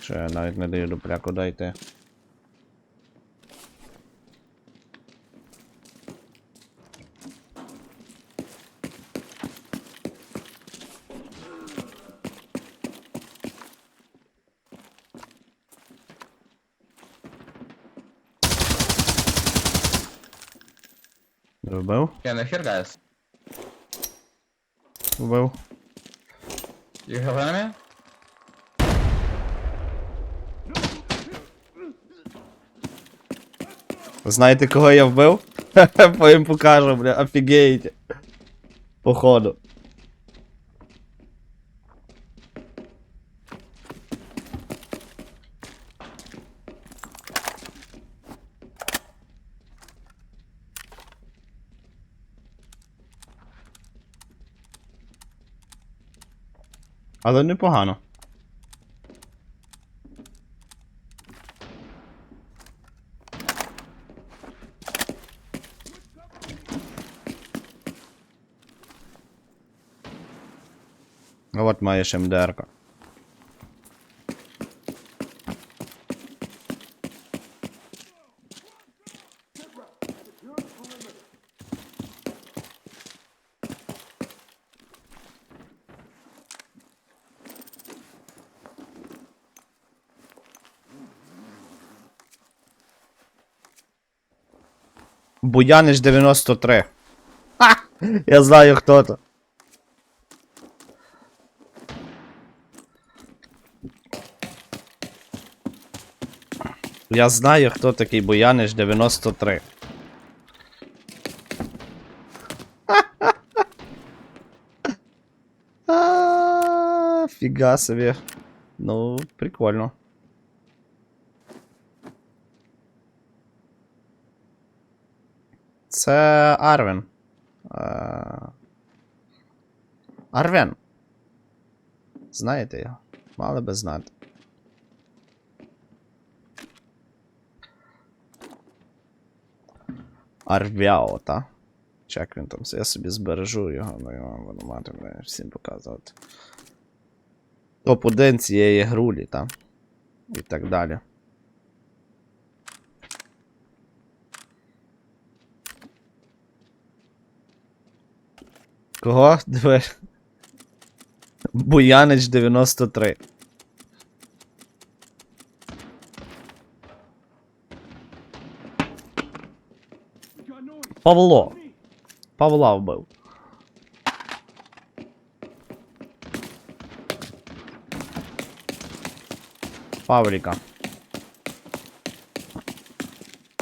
Що я навіть не даю дупляку дайте. Вбив? Yeah, no, here, guys. Вбив. You have enemy? Знаєте, кого я вбив? Потім покажу, бля, офігеєте. Походу. Але непогано. От маєш МДРка. Буянич 93. Ха! Я знаю хто то. Я знаю, хто такий Буянич 93. А, Фіга собі. Ну, прикольно. Це Арвен. Е, Арвен. Знаєте його? Мали би знати. Арвяо, та? Чи як він там? Я собі збережу його, ну його буду мати бля, всім показувати. Топ-1 цієї грулі, та? І так далі. Кого? Буянич 93. Павло. Павла вбив. Павліка.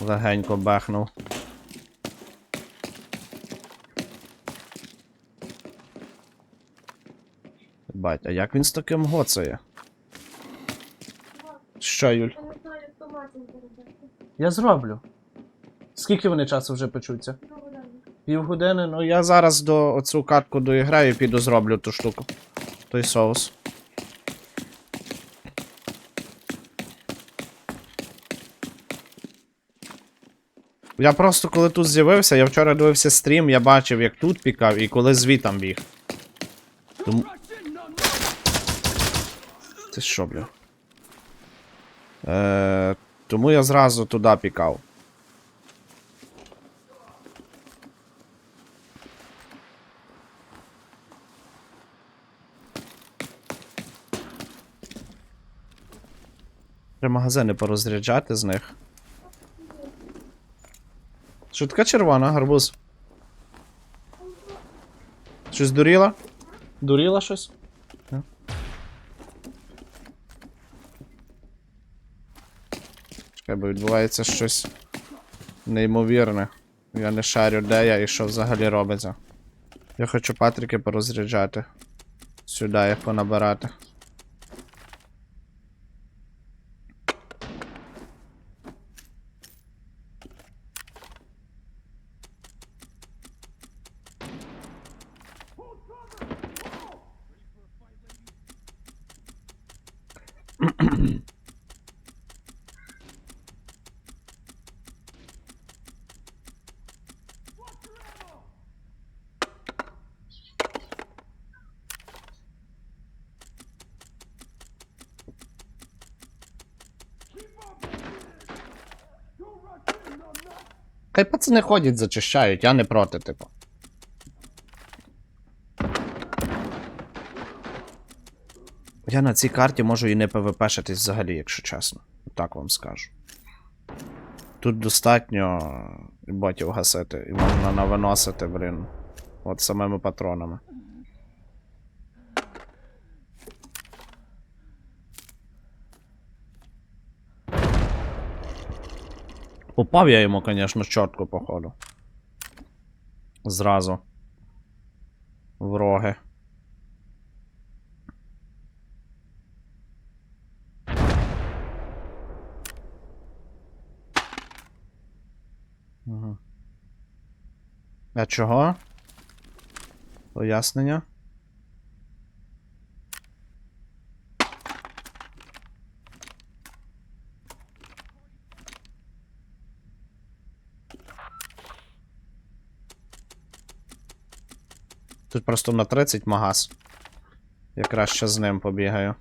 Легенько бехнув. Бать, а як він з таким гоцає? Що, Юль? Я зроблю. Скільки вони часу вже печуться? Півгодини, ну я зараз до оцю катку доіграю і піду зроблю ту штуку. Той соус. Я просто коли тут з'явився, я вчора дивився стрім, я бачив, як тут пікав і коли звітом біг. Тому... Це що, бля? Е, тому я зразу туди пікав. Треба магазини порозряджати з них. Що така червона, гарбуз? Щось дуріла? Дуріла щось? Бо відбувається щось неймовірне. Я не шарю, де я і що взагалі робиться. Я хочу патрики порозряджати. Сюди їх понабирати. Хай пацани ходять, зачищають, я не проти, типу. Я на цій карті можу і не ПВПшитись взагалі, якщо чесно. Так вам скажу. Тут достатньо ботів гасити, і можна навиносити, блін. От самими патронами. Попав я йому, звісно, чортку, походу. Зразу. В роги. Ага. А чого? Пояснення? Тут просто на 30 магаз. Я краще з ним побігаю.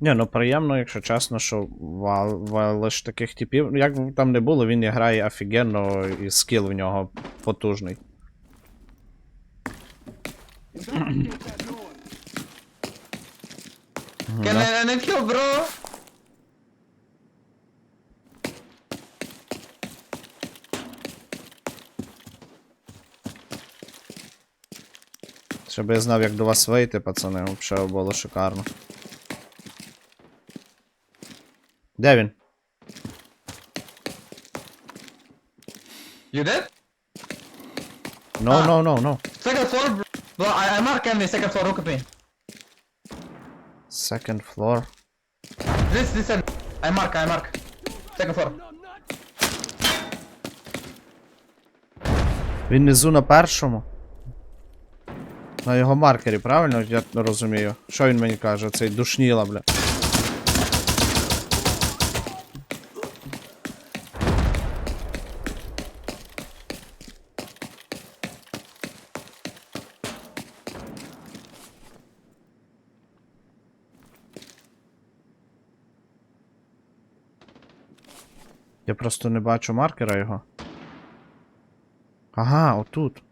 Ні, ну приємно, якщо чесно, що вал, валиш таких типів. Як б там не було, він грає офігенно і скіл в нього потужний. Can I end kill, bro? Щоб я знав, як до вас вийти, пацани, взагалі було шикарно. Де він? You dead? No, Ah. no, no, no. Second floor, bro. Bro, I, I mark enemy second floor, look at me. Second floor. This, this end. I mark, I mark. Second floor. Він внизу на першому. На його маркері, правильно? Я розумію. Що він мені каже? Цей душніла, бля. Просто не бачу маркера його. Ага, отут.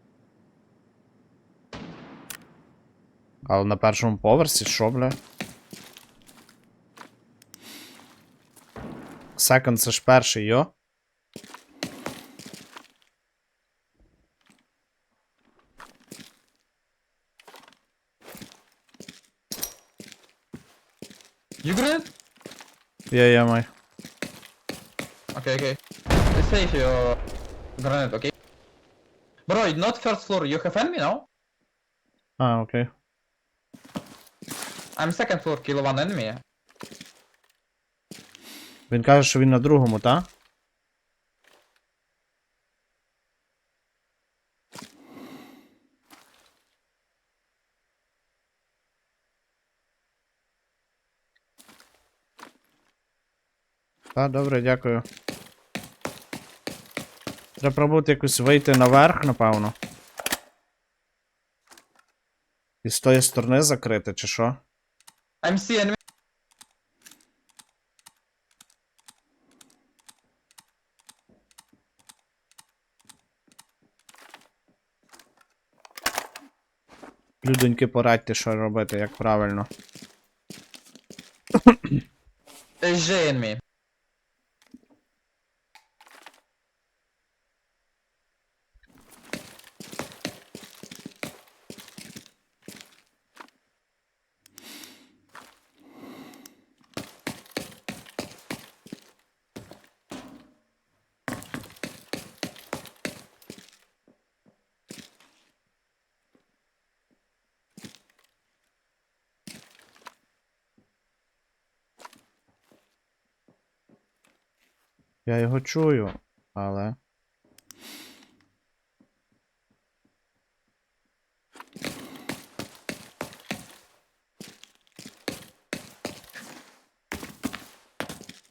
Але на першому поверсі що, бля? Секонд це ж перший, йо? You є, май. Okay, okay. Save your grenade, okay? Bro, not first floor. You have enemy now? А, окей. I'm second floor, kill one enemy. Він каже, що він на другому, та? Та, добре, дякую. Треба пробувати якось вийти наверх, напевно. І з тої сторони закрити, чи що? I'm see enemy. Людоньки, порадьте, що робити, як правильно. SG enemy. Я його чую, але.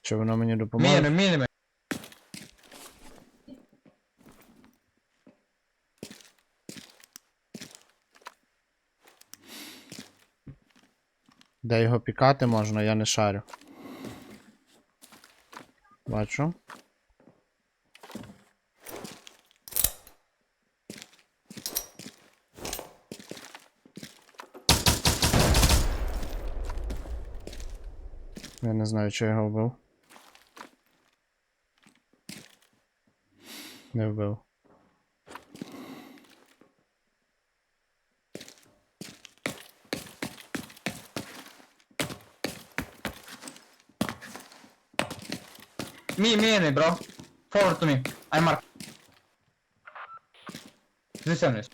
Чи воно мені допоможе? Міни, міни! Де його пікати можна, я не шарю. Бачу. Я не знаю, чи я його вбив. Не вбив. Mi me, bro. Forward to me. I'm mark. This one is.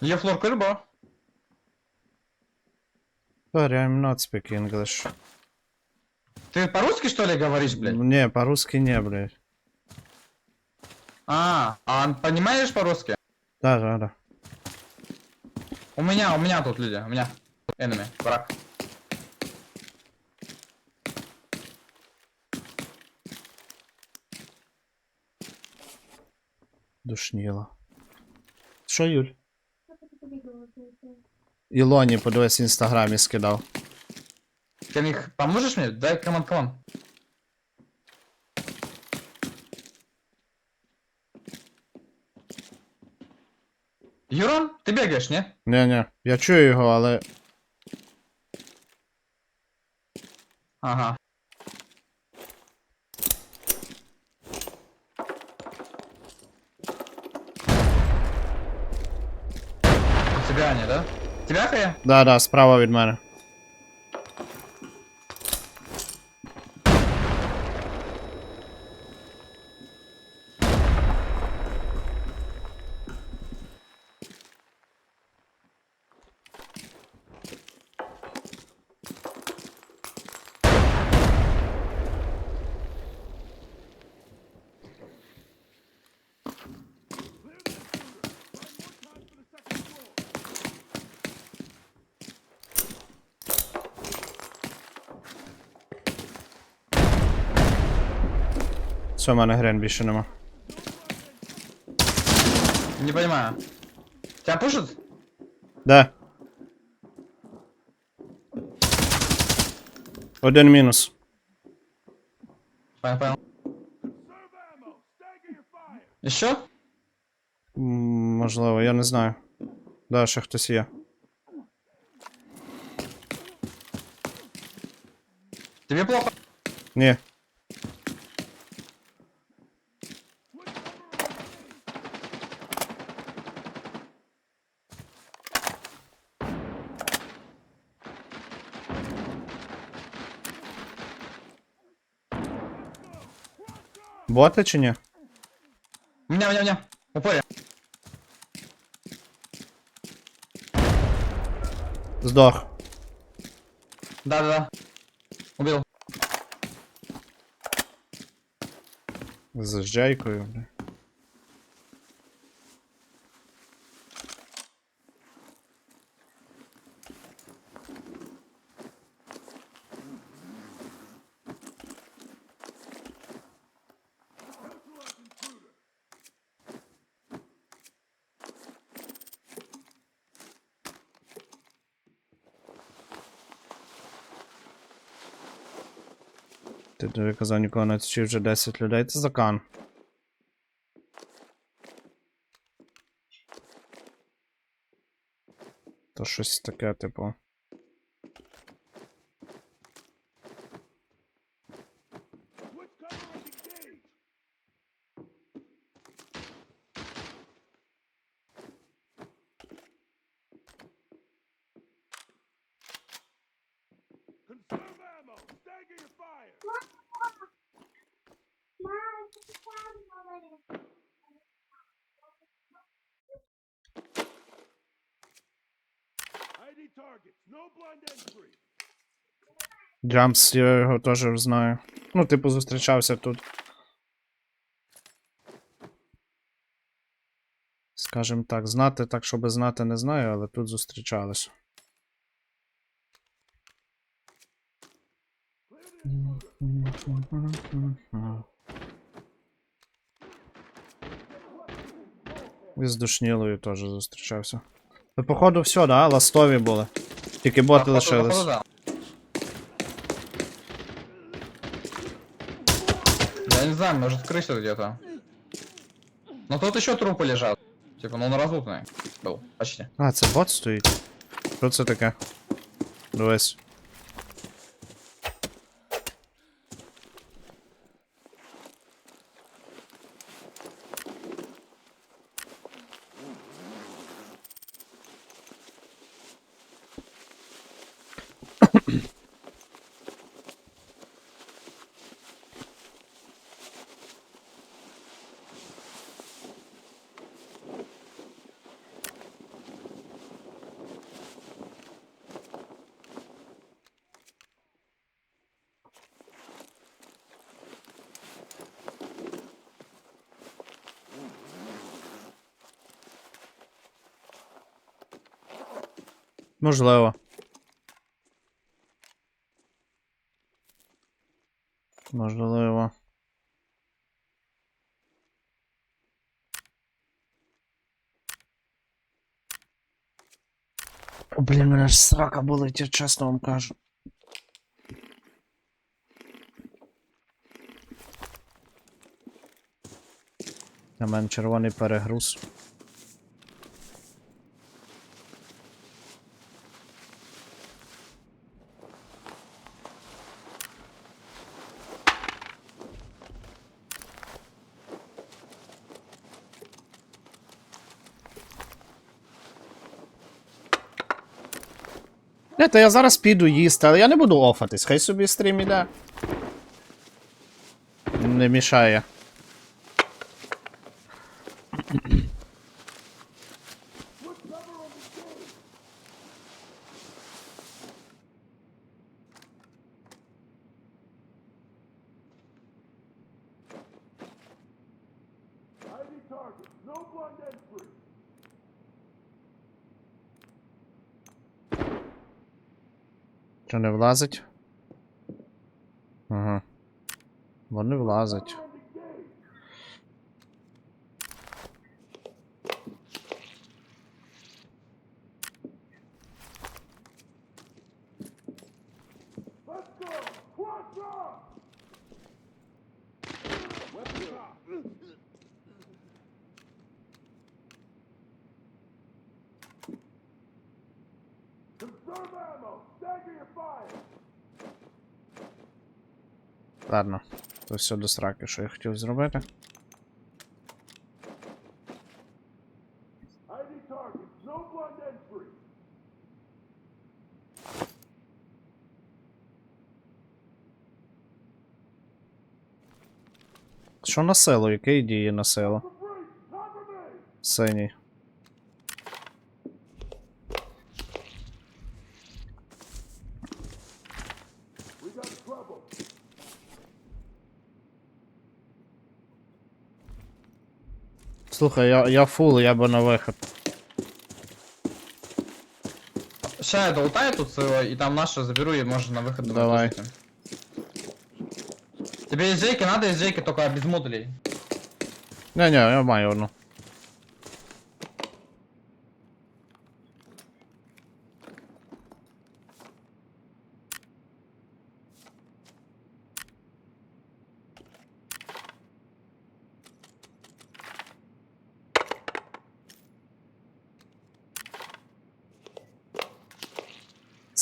Floor clear, bro? Sorry, I'm not speak English. Ты по-русски что ли говоришь, блядь? Не, по-русски не, блядь. А, а понимаешь по-русски? Да, да, да. У меня, у меня тут люди, у меня. Enemy, враг. Душніло. Що, Юль? Ілоні, подивись, в інстаграмі скидав. Ты них поможешь мне? Дай команд, команд. Юрон, ты бегаешь, не? Не-не, я чую його, але. Ага. Тебя не, да? Тебя хая? Да, да, справа від мене. Все, в мене грен більше нема. Не понимаю. Тебя пушат? Де? Один мінус. Понял, понял. Еще? М, Можливо, я не знаю. Да, ще хтось є. Тебе плохо? Ні. Боти чи ні? Меня. Упоре. Здох. Да, да, да. Убил. З жайкою. бля. Ти виказав казав нікого не чи вже 10 людей, це закан. То щось таке, типу. Джампс, я його теж знаю. Ну, типу, зустрічався тут. Скажем так, знати так, щоб знати, не знаю, але тут зустрічалися. І з душнілою теж зустрічався. Походу все, да? Ластові були. Тільки боти лишились. Я не знаю, может крысит где-то. Но тут еще трупы лежат. Типа, ну он разутный был. Почти. А, це бот стоїть. Що це таке? Дивись. Можливо. Можливо. О, блін, мене ж срака болить, я чесно вам кажу. На мене червоний перегруз. То я зараз піду їсти, але я не буду офатись, хай собі стрім іде. Не мішає. Що не влазить? Ага. Вони влазять. Ладно. То все до сраки, що я хотів зробити. Що на село? Яке діє на село? Синій. Слухай, я, я фул, я би на вихід. Ща я долутаю тут своего, и там нашу заберу, и можно на выход Давай. выпустить. Тебе из Джейки надо, из Джейки только без модулей. Не, не, я маю одну.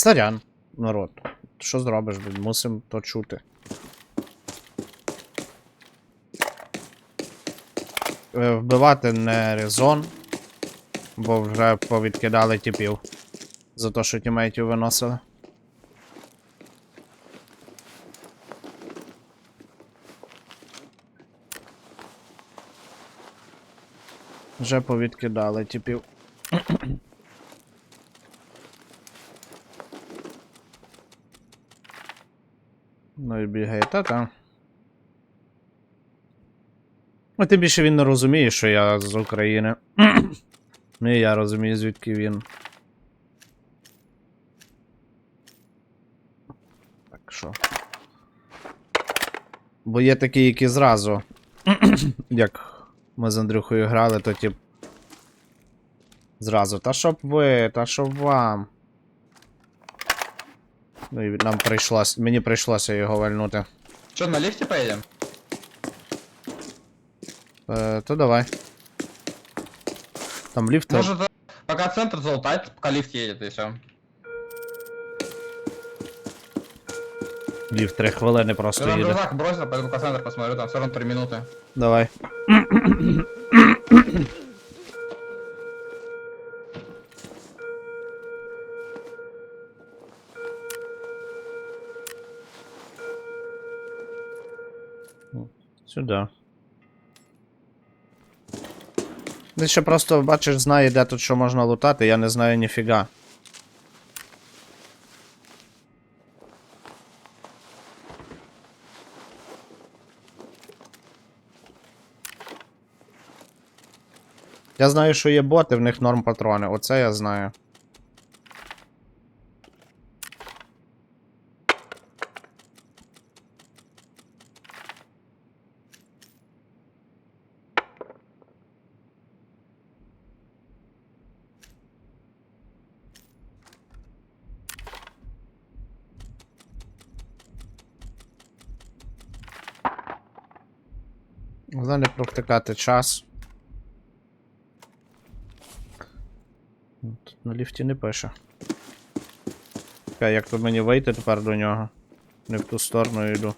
Сорян, народ. Що зробиш, блін? Мусим то чути. Е, Вбивати не резон, бо вже повідкидали типів. За те, що тімейтів виносили. Вже повідкидали типів. Ну і бігає, та-та. Ну, тим більше він не розуміє, що я з України. ну і я розумію, звідки він. Так що. Бо є такі, які зразу. як ми з Андрюхою грали, то тип. Зразу. Та щоб ви, та щоб вам. Ну і нам прийшлось. Мені прийшлося його вальнути. Что, на лифте поедем? Е, то давай. Там ліфт. Может, э, пока центр залутать, пока лифт едет и все. Ліфт 3 хвилини Я просто там їде. рюкзак бросил, пойду пока центр посмотрю, там все равно 3 минуты. Давай. Сюди. Він ще просто, бачиш, знає, де тут що можна лутати, я не знаю ніфіга. Я знаю, що є боти, в них норм патрони. Оце я знаю. Головне не провтикати час. Тут на ліфті не пише. Чекай, як тут мені вийти тепер до нього? Не в ту сторону йду.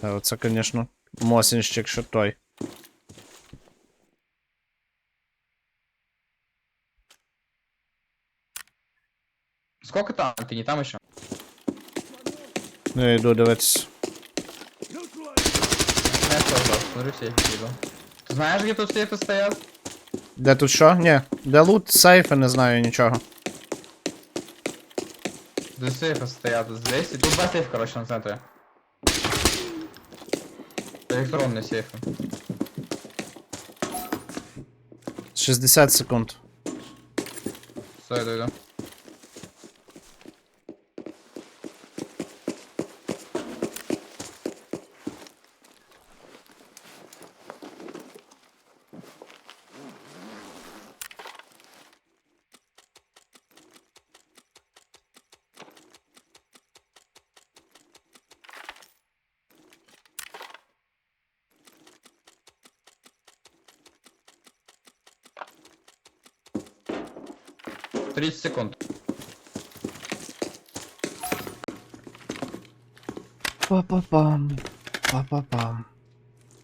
Та оце, звісно, мосінщик ще той. Сколько там? Ты не там еще? Ну я йду дивитися. Я тоже, смотрю сейф иду. Ты знаешь, где тут сейфы стоят? Де тут що? Ні. Де лут, сейфи, не знаю нічого. Тут сейфы стоят здесь, и тут два сейфа, короче, на центре. Электронные сейфы. 60 секунд. Стой, иду, иду. Секунд. Па-па-пам. Па-па-пам.